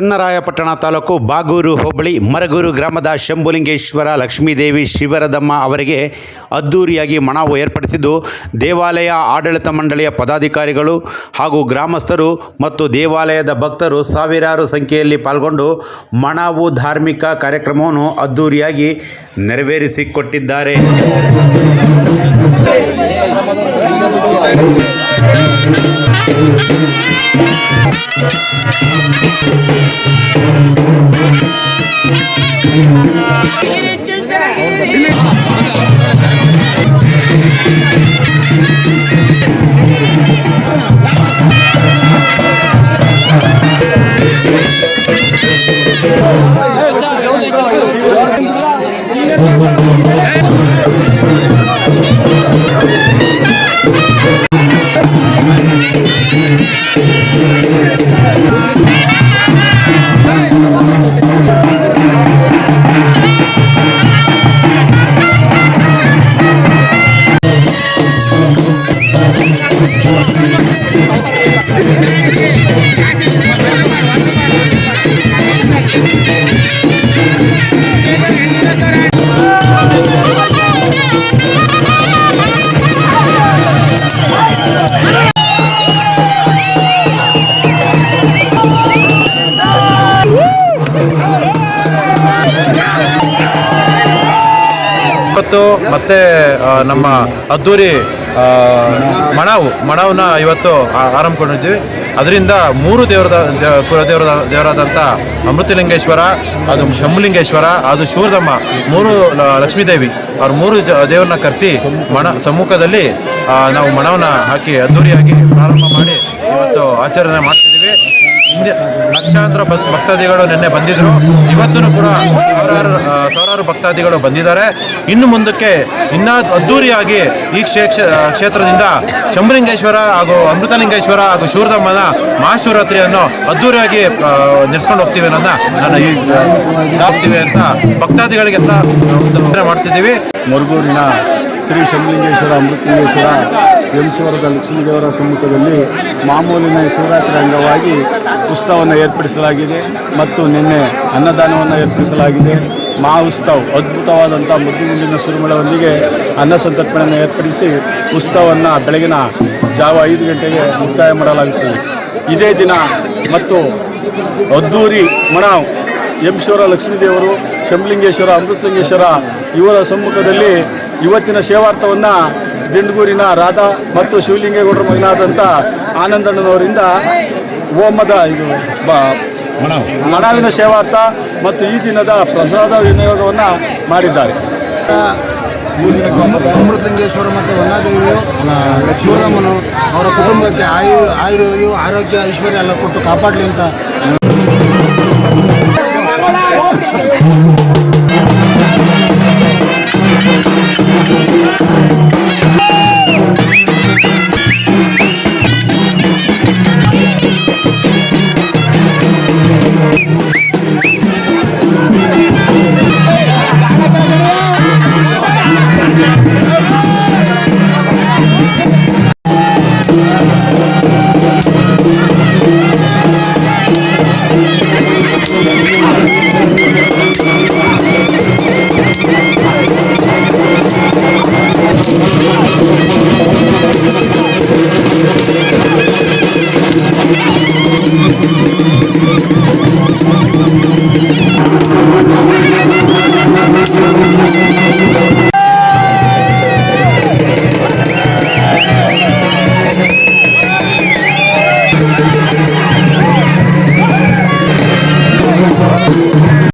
ಚನ್ನರಾಯಪಟ್ಟಣ ತಾಲೂಕು ಬಾಗೂರು ಹೋಬಳಿ ಮರಗೂರು ಗ್ರಾಮದ ಶಂಭುಲಿಂಗೇಶ್ವರ ಲಕ್ಷ್ಮೀದೇವಿ ಶಿವರದಮ್ಮ ಅವರಿಗೆ ಅದ್ದೂರಿಯಾಗಿ ಮಣಾವು ಏರ್ಪಡಿಸಿದ್ದು, ದೇವಾಲಯ ಆಡಳಿತ ಮಂಡಳಿಯ ಪದಾಧಿಕಾರಿಗಳು ಹಾಗೂ ಗ್ರಾಮಸ್ಥರು ಮತ್ತು ದೇವಾಲಯದ ಭಕ್ತರು ಸಾವಿರಾರು ಸಂಖ್ಯೆಯಲ್ಲಿ ಪಾಲ್ಗೊಂಡು ಮಣಾವು ಧಾರ್ಮಿಕ ಕಾರ್ಯಕ್ರಮವನ್ನು ಅದ್ದೂರಿಯಾಗಿ ನೆರವೇರಿಸಿಕೊಟ್ಟಿದ್ದಾರೆ. Oh, ಇವತ್ತು ಮತ್ತೆ ನಮ್ಮ ಅದ್ದೂರಿ ಮಣಾವು, ಮಣಾವನ್ನ ಇವತ್ತು ಆರಂಭಕೊಂಡಿದ್ವಿ. ಅದರಿಂದ ಮೂರು ದೇವರದ ಕುಲದೇವರ ದೇವರಾದಂಥ ಅಮೃತಲಿಂಗೇಶ್ವರ, ಅದು ಶಂಭುಲಿಂಗೇಶ್ವರ, ಅದು ಶೂರ್ದಮ್ಮ ಮೂರು ಲಕ್ಷ್ಮೀದೇವಿ, ಅವ್ರ ಮೂರು ದೇವರನ್ನ ಕರೆಸಿ ಮಣ, ಸಮ್ಮುಖದಲ್ಲಿ ನಾವು ಮಣವನ್ನ ಹಾಕಿ, ಅದ್ದೂರಿಯಾಗಿ ಪ್ರಾರಂಭ ಮಾಡಿ ಇವತ್ತು ಆಚರಣೆ ಮಾಡ್ತಿದ್ದೀವಿ. ಲಕ್ಷಾಂತರ ಭಕ್- ಭಕ್ತಾದಿಗಳು ನಿನ್ನೆ ಬಂದಿದ್ರು. ಇವತ್ತೂ ಕೂಡ ಸಾವಿರಾರು ಸಾವಿರಾರು ಭಕ್ತಾದಿಗಳು ಬಂದಿದ್ದಾರೆ. ಇನ್ನು ಮುಂದಕ್ಕೆ ಇನ್ನೂ ಅದ್ದೂರಿಯಾಗಿ ಈ ಕ್ಷೇ ಕ್ಷೇ- ಕ್ಷೇತ್ರದಿಂದ ಶಂಭುಲಿಂಗೇಶ್ವರ ಹಾಗೂ ಅಮೃತಲಿಂಗೇಶ್ವರ ಹಾಗೂ ಶಿವರದಮ್ಮನ ಮಹಾಶಿವರಾತ್ರಿಯನ್ನು ಅದ್ದೂರಿಯಾಗಿ ನಡೆಸ್ಕೊಂಡು ಹೋಗ್ತೀವಿ ಅನ್ನೋದನ್ನ ನಾನು ಈ ಹಾಕ್ತೀವಿ ಅಂತ ಭಕ್ತಾದಿಗಳಿಗೆಲ್ಲ ಮಾಡ್ತಿದ್ದೀವಿ. ಮರುಗೂರಿನ ಶ್ರೀ ಶಂಭಲಿಂಗೇಶ್ವರ ಅಮೃತಲಿಂಗೇಶ್ವರ ಎಂಸವರದ ಲಕ್ಷ್ಮೀದೇವರ ಸಮ್ಮುಖದಲ್ಲಿ ಮಾಮೂಲಿನ ಶಿವರಾತ್ರಿ ಅಂಗವಾಗಿ ಉತ್ಸವವನ್ನು ಏರ್ಪಡಿಸಲಾಗಿದೆ ಮತ್ತು ನಿನ್ನೆ ಅನ್ನದಾನವನ್ನು ಏರ್ಪಡಿಸಲಾಗಿದೆ. ಮಾ ಉತ್ಸವ್ ಅದ್ಭುತವಾದಂಥ ಮುದ್ದು ಮುಂದಿನ ಸುರುಮಳದೊಂದಿಗೆ ಅನ್ನ ಸಂತರ್ಪಣೆಯನ್ನು ಏರ್ಪಡಿಸಿ ಉತ್ಸವವನ್ನು ಬೆಳಗಿನ ಜಾವ ಐದು ಗಂಟೆಗೆ ಮುಕ್ತಾಯ ಮಾಡಲಾಗುತ್ತದೆ. ಇದೇ ದಿನ ಮತ್ತು ಅದ್ದೂರಿ ಮಣಾವ್ ಎಂಶ್ವರ ಲಕ್ಷ್ಮೀದೇವರು ಶಂಭಲಿಂಗೇಶ್ವರ ಅಮೃತಲಿಂಗೇಶ್ವರ ಇವರ ಸಮ್ಮುಖದಲ್ಲಿ ಇವತ್ತಿನ ಸೇವಾರ್ಥವನ್ನು ದಿಂಡಗೂರಿನ ರಾಧಾ ಮತ್ತು ಶಿವಲಿಂಗೇಗೌಡರ ಮಗನಾದಂಥ ಆನಂದಣ್ಣನವರಿಂದ ಓಮದ ಇದು ಬ ಸೇವಾರ್ಥ ಮತ್ತು ಈ ದಿನದ ಪ್ರಸಾದ ವಿನಿಯೋಗವನ್ನು ಮಾಡಿದ್ದಾರೆ. ಅಮೃತಲಿಂಗೇಶ್ವರ ಮತ್ತು ವನ್ನಾದೇವಿಯು ಶಿವರಾಮನು ಅವರ ಕುಟುಂಬಕ್ಕೆ ಆಯು ಆಯುರ್ವೇದ ಆರೋಗ್ಯ, ಐಶ್ವರ್ಯ ಎಲ್ಲ ಕೊಟ್ಟು ಕಾಪಾಡಲಿ ಅಂತ.